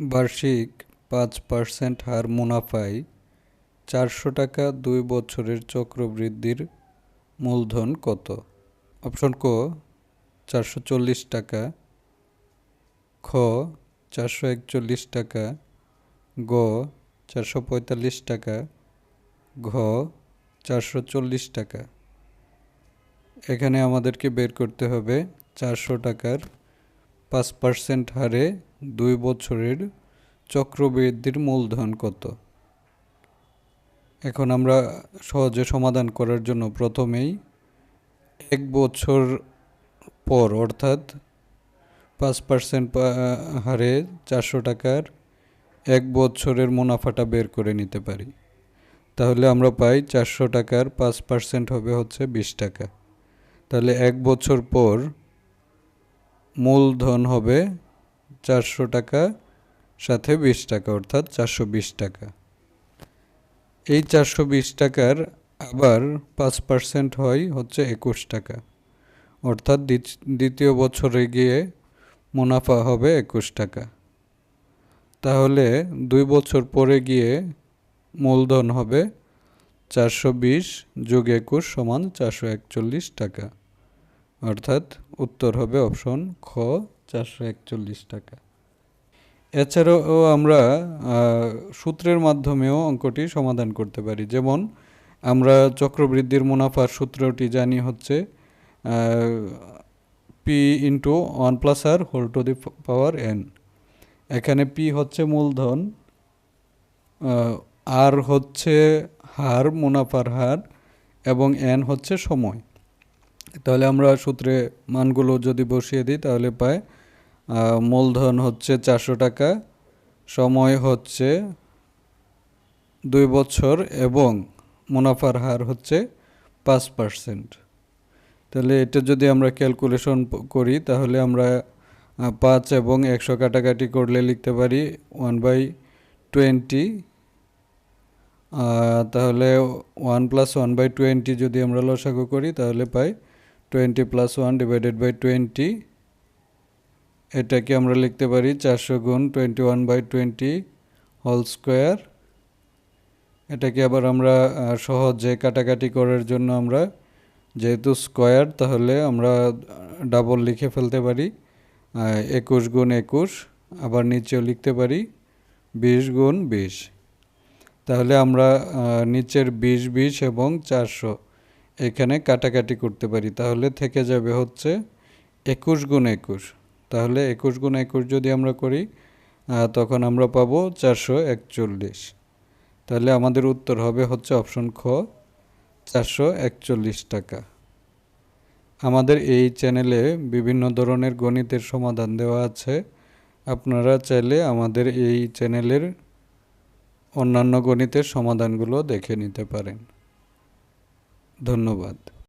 বার্ষিক পাঁচ পার্সেন্ট হার মুনাফায় চারশো টাকা দুই বছরের চক্রবৃদ্ধির মূলধন কত? অপশন ক, চারশো চল্লিশ টাকা। খ, চারশো একচল্লিশ টাকা। গ, চারশো পঁয়তাল্লিশ টাকা। ঘ, চারশো চল্লিশ টাকা। এখানে আমাদেরকে বের করতে হবে চারশো টাকার পাঁচ পার্সেন্ট হারে দুই বছরের চক্রবৃদ্ধির মূলধন কত? এখন আমরা সহজে সমাধান করার জন্য প্রথমেই এক বছর পর, অর্থাৎ পাঁচ পার্সেন্ট হারে চারশো টাকার এক বছরের মুনাফাটা বের করে নিতে পারি। তাহলে আমরা পাই চারশো টাকার পাঁচ পার্সেন্ট হবে হচ্ছে বিশ টাকা। তাহলে এক বছর পর মূলধন হবে চারশো টাকা, সাথে বিশ টাকা, অর্থাৎ চারশো বিশ টাকা। এই চারশো বিশ টাকার আবার পাঁচ পার্সেন্ট হয় হচ্ছে একুশ টাকা। অর্থাৎ দ্বিতীয় বছরে গিয়ে মুনাফা হবে একুশ টাকা। তাহলে দুই বছর পরে গিয়ে মূলধন হবে চারশো বিশ যোগ একুশ সমান চারশো একচল্লিশ টাকা। অর্থাৎ উত্তর হবে অপশন খ। চারশো একচল্লিশ টাকা। এছাড়াও আমরা সূত্রের মাধ্যমেও অঙ্কটি সমাধান করতে পারি। যেমন, আমরা চক্রবৃদ্ধির মুনাফার সূত্রটি জানি হচ্ছে P into one plus r whole to the power n. এখানে পি হচ্ছে মূলধন আর হচ্ছে হার, মুনাফার হার, এবং এন হচ্ছে সময়। তাহলে আমরা সূত্রে মানগুলো যদি বসিয়ে দিই, তাহলে পাই মূলধন হচ্ছে চারশো টাকা, সময় হচ্ছে দুই বছর এবং মুনাফার হার হচ্ছে পাঁচ পার্সেন্ট। তাহলে এটা যদি আমরা ক্যালকুলেশন করি, তাহলে আমরা পাঁচ এবং একশো কাটাকাটি করলে লিখতে পারি ওয়ান বাই টোয়েন্টি। তাহলে one plus one by twenty যদি আমরা লসাগু করি, তাহলে পাই twenty plus one divided by twenty. এটাকে আমরা লিখতে পারি চারশো গুণ twenty one by twenty whole square এটাকে আবার আমরা সহজে কাটাকাটি করার জন্য আমরা যেহেতু স্কোয়ার তাহলে আমরা ডাবল লিখে ফেলতে পারি। একুশ গুণ একুশ, আবার নিচেও লিখতে পারি বিশ গুণ বিশ। তাহলে আমরা নিচের বিশ বিশ এবং চারশো এখানে কাটাকাটি করতে পারি। তাহলে থেকে যাবে হচ্ছে একুশ গুণ একুশ। তাহলে একুশ গুণ একুশ যদি আমরা করি তখন আমরা পাবো চারশো একচল্লিশ। তাহলে আমাদের উত্তর হবে হচ্ছে অপশন খ, চারশো একচল্লিশ টাকা। আমাদের এই চ্যানেলে বিভিন্ন ধরনের গণিতের সমাধান দেওয়া আছে। আপনারা চাইলে আমাদের এই চ্যানেলের অন্যান্য গণিতের সমাধানগুলো দেখে নিতে পারেন। ধন্যবাদ।